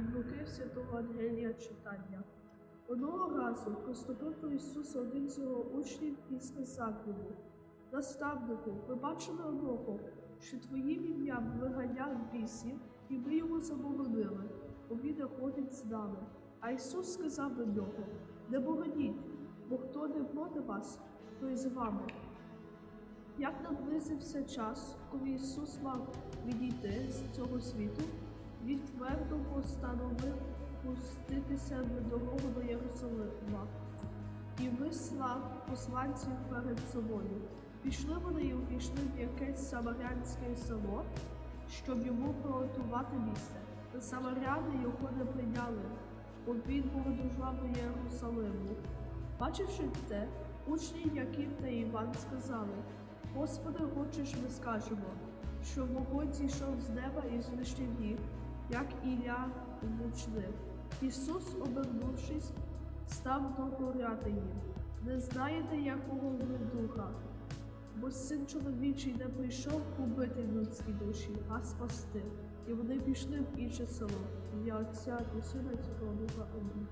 Луки Святого Ангелія читання. Одного разу приступив до Ісуса один з його учнів і сказав Наставнику, ви бачили одного, що твоїм ім'ям виганяв бісів, і ми йому заборонили, бо він не ходить з нами. А Ісус сказав до нього, не богоніть, бо хто не проти вас, той з вами. Як наблизився час, коли Ісус мав відійти з цього світу, Він твердо постановив пуститися на дорогу до Єрусалима і вислав посланців перед собою. Пішли вони і увійшли в якесь самарянське село, щоб йому приготувати місце. Та самаряни його не прийняли, бо він подорожував до Єрусалиму. Бачивши те, учні Яків та Іван сказали: Господи, хочеш, ми скажемо, що вогонь зійшов з неба і знищив їх, як Ілля мучнив. Ісус, обернувшись, став докоряти їм. Не знаєте, якого ви духа, бо син чоловічий не прийшов убити людські душі, а спасти. І вони пішли в інше село. Я Отця і Сина цього Духа Амінь.